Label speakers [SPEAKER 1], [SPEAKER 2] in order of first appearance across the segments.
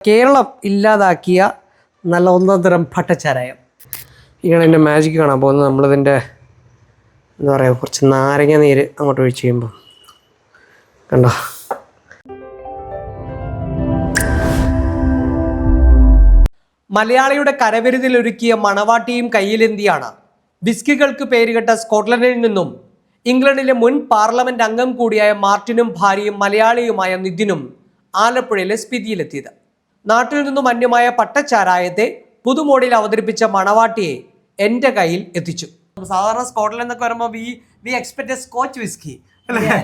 [SPEAKER 1] കേരളം ഇല്ലാതാക്കിയ നല്ല ഒന്നതരം ഭട്ടച്ചാരായം ഇങ്ങനെ എന്റെ മാജിക് കാണാൻ പോകുന്നത് നമ്മളിതിന്റെ എന്താ പറയുക കുറച്ച് നാരങ്ങ നീര് അങ്ങോട്ട് ഒഴിച്ച് കഴിയുമ്പോൾ കണ്ടോ? മലയാളിയുടെ കരവിരുതിൽ ഒരുക്കിയ മണവാട്ടിയും കയ്യിലെന്തിയാണ്? വിസ്കികൾക്ക് പേരുകെട്ട സ്കോട്ട്ലൻഡിൽ നിന്നും ഇംഗ്ലണ്ടിലെ മുൻ പാർലമെന്റ് അംഗം കൂടിയായ മാർട്ടിനും ഭാര്യയും മലയാളിയുമായ നിതിനും ആലപ്പുഴയിലെ സ്പിതിയിലെത്തിയത് നാട്ടിൽ നിന്നും അന്യമായ പട്ടച്ചാരായത്തെ പുതുമോഡിൽ അവതരിപ്പിച്ച മണവാട്ടിയെ എന്റെ കയ്യിൽ എത്തിച്ചു. സാധാരണ സ്കോട്ട്ലൻഡ് എന്നൊക്കെ വരുമ്പോൾ we we expect scotch whisky അല്ലേ?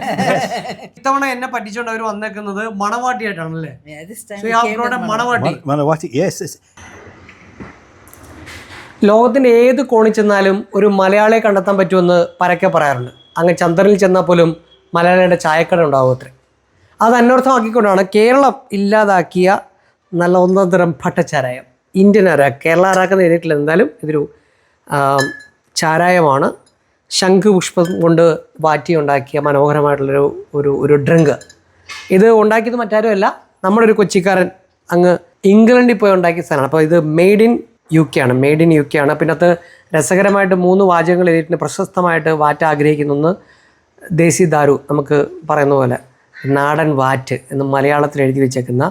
[SPEAKER 1] ഇത്തവണ എന്നെ പറ്റിച്ചോണ്ട് അവർ വന്നേക്കുന്നത് മണവാട്ടിയായിട്ടാണല്ലേ? മണവാട്ടി.
[SPEAKER 2] It's,
[SPEAKER 1] ലോകത്തിന്റെ ഏത് കോണിൽ ചെന്നാലും ഒരു മലയാളിയെ കണ്ടെത്താൻ പറ്റുമെന്ന് പരക്കെ പറയാറുണ്ട്. അങ്ങ് ചന്ദ്രനിൽ ചെന്നാൽ പോലും മലയാളിയുടെ ചായക്കട ഉണ്ടാവും അത്രേ. അത് അന്വർത്ഥമാക്കിക്കൊണ്ടാണ് കേരളം ഇല്ലാതാക്കിയ നല്ല ഒന്നാം തരം ഭട്ടച്ചാരായം ഇന്ത്യൻ അര കേരള അരാക്കെന്ന് എഴുതിയിട്ടില്ല. എന്തായാലും ഇതൊരു ചാരായമാണ്. ശംഖുപുഷ്പം കൊണ്ട് വാറ്റി ഉണ്ടാക്കിയ മനോഹരമായിട്ടുള്ളൊരു ഒരു ഒരു ഡ്രിങ്ക്. ഇത് ഉണ്ടാക്കിയത് മറ്റാരുമല്ല നമ്മുടെ ഒരു കൊച്ചിക്കാരൻ അങ്ങ് ഇംഗ്ലണ്ടിൽ പോയി ഉണ്ടാക്കിയ സാധനമാണ്. അപ്പോൾ ഇത് മെയ്ഡ് ഇൻ യു കെ ആണ്. മെയ്ഡ് ഇൻ യു കെ ആണ്. പിന്നെ അത് രസകരമായിട്ട് മൂന്ന് വാചകങ്ങൾ എഴുതിയിട്ട് പ്രശസ്തമായിട്ട് വാറ്റ ആഗ്രഹിക്കുന്ന ഒന്ന് ദേശി ദാരു നമുക്ക് പറയുന്ന പോലെ നാടൻ വാറ്റ് എന്ന് മലയാളത്തിൽ എഴുതി വെച്ചേക്കുന്ന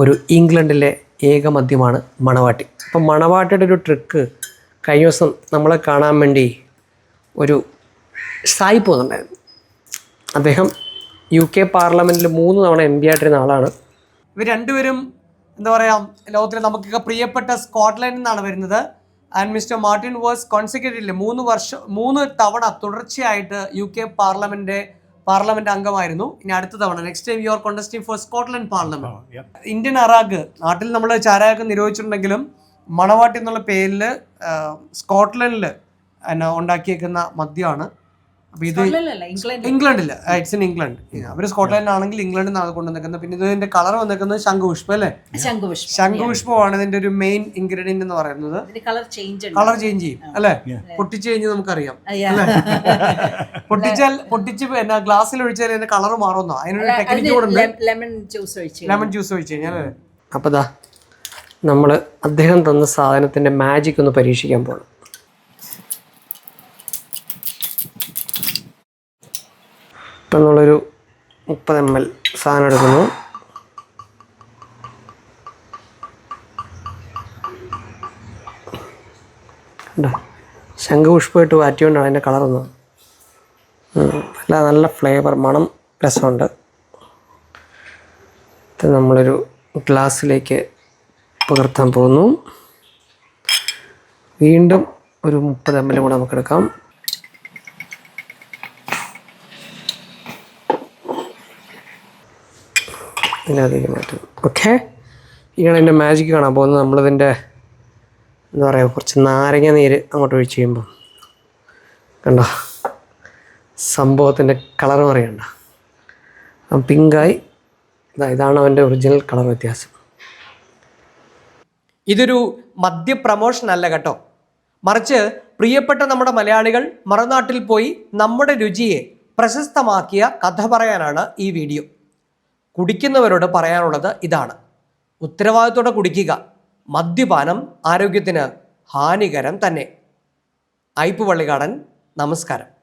[SPEAKER 1] ഒരു ഇംഗ്ലണ്ടിലെ ഏക മദ്യമാണ് മണവാട്ടി. അപ്പം മണവാട്ടിയുടെ ഒരു ട്രിക്ക് കഴിഞ്ഞ ദിവസം നമ്മളെ കാണാൻ വേണ്ടി ഒരു സായി പോകുന്നുണ്ടായിരുന്നു അദ്ദേഹം യു കെ പാർലമെന്റിൽ മൂന്ന് തവണ എം പി ആയിട്ടിരുന്ന ആളാണ്. ഇവർ രണ്ടുപേരും എന്താ പറയുക ലോകത്തിലെ നമുക്കൊക്കെ പ്രിയപ്പെട്ട സ്കോട്ട്ലൻഡിൽ നിന്നാണ് വരുന്നത്. ആൻഡ് മിസ്റ്റർ മാർട്ടിൻ വേഴ്സ് കോൺസിക്യൂട്ടീവിലെ മൂന്ന് വർഷം മൂന്ന് തവണ തുടർച്ചയായിട്ട് യു കെ പാർലമെന്റ് പാർലമെന്റ് അംഗമായിരുന്നു. ഇനി അടുത്ത തവണ next time you are contesting for Scotland parliament Indian arrack നാട്ടിൽ നമ്മൾ ചാരായൊക്കെ നിരോധിച്ചിട്ടുണ്ടെങ്കിലും മണവാട്ടി എന്നുള്ള പേരിൽ സ്കോട്ട്ലൻഡിൽ എന്നാ ഉണ്ടാക്കിയേക്കുന്ന മദ്യമാണ്. അപ്പോൾ ഇത് ഇംഗ്ലണ്ടില്ല ഇറ്റ്സ് ഇൻ ഇംഗ്ലണ്ട് അവർ സ്കോട്ട്ലൻഡ് ആണെങ്കിൽ ഇംഗ്ലണ്ടിൽ നിന്നാണ് കൊണ്ടുവന്നിരിക്കുന്നത് പിന്നെ ഇതിന്റെ കളർ വന്നിരിക്കുന്നത് ശംഖുപുഷ്പം അല്ലേ?
[SPEAKER 3] ശംഖുപുഷ്പം.
[SPEAKER 1] ശംഖുപുഷ്പമാണ് ഇതിന്റെ ഒരു മെയിൻ ഇൻഗ്രീഡിയന്റ് എന്ന് പറയുന്നത്.
[SPEAKER 3] ഇതിന്റെ കളർ ചേഞ്ച് ഉണ്ട്.
[SPEAKER 1] കളർ ചേഞ്ച് ചെയ്യും അല്ലെ? പൊട്ടിച്ച് കഴിഞ്ഞ് നമുക്കറിയാം. പൊട്ടിച്ചാൽ പൊട്ടിച്ച് പിന്നെ ഗ്ലാസ്സിൽ ഒഴിച്ചാൽ അതിന്റെ കളർ മാറുന്നോ അതിനൊരു ടെക്നിക്ക് കൂടെ ലെമൺ ജ്യൂസ് ഒഴിച്ച് കഴിഞ്ഞാൽ. അല്ലേ? അപ്പോൾ ദാ നമ്മൾ അദ്ദേഹം തന്ന സാധനത്തിന്റെ മാജിക് ഒന്ന് പരീക്ഷിക്കാൻ പോകണം നമ്മളൊരു മുപ്പത് എം എൽ സാധനം എടുക്കുന്നു. ശംഖുപുഷ്പമായിട്ട് വാറ്റിയോണ്ടാണ് അതിന്റെ കളർ ഒന്ന്. അല്ല നല്ല ഫ്ലേവർ മണം രസമുണ്ട്. ഇത് നമ്മളൊരു ഗ്ലാസ്സിലേക്ക് പകർത്താൻ പോകുന്നു. വീണ്ടും ഒരു മുപ്പത് എം എൽ കൂടെ നമുക്ക് ഇതിനകത്തേക്ക് മാറ്റും. ഓക്കെ ഇങ്ങനെ എന്റെ മാജിക്ക് കാണാൻ പോകുന്നത് നമ്മളിതിന്റെ എന്താ പറയുക കുറച്ച് നാരങ്ങ നീര് അങ്ങോട്ട് ഒഴിച്ച് കഴിയുമ്പം. കണ്ടോ? സംഭവത്തിന്റെ കളർ പറയണ്ട പിങ്കായി ഇതാ ഇതാണ് അവന്റെ ഒറിജിനൽ കളർ വ്യത്യാസം. ഇതൊരു മദ്യ പ്രമോഷൻ അല്ല കേട്ടോ. മറിച്ച് പ്രിയപ്പെട്ട നമ്മുടെ മലയാളികൾ മറുനാട്ടിൽ പോയി നമ്മുടെ രുചിയെ പ്രശസ്തമാക്കിയ കഥ പറയാനാണ് ഈ വീഡിയോ കുടിക്കുന്നവരോട് പറയാനുള്ളത് ഇതാണ്. ഉത്തരവാദിത്തോടെ കുടിക്കുക മദ്യപാനം ആരോഗ്യത്തിന് ഹാനികരം തന്നെ. ഐപ്പ് വള്ളികാടൻ നമസ്കാരം.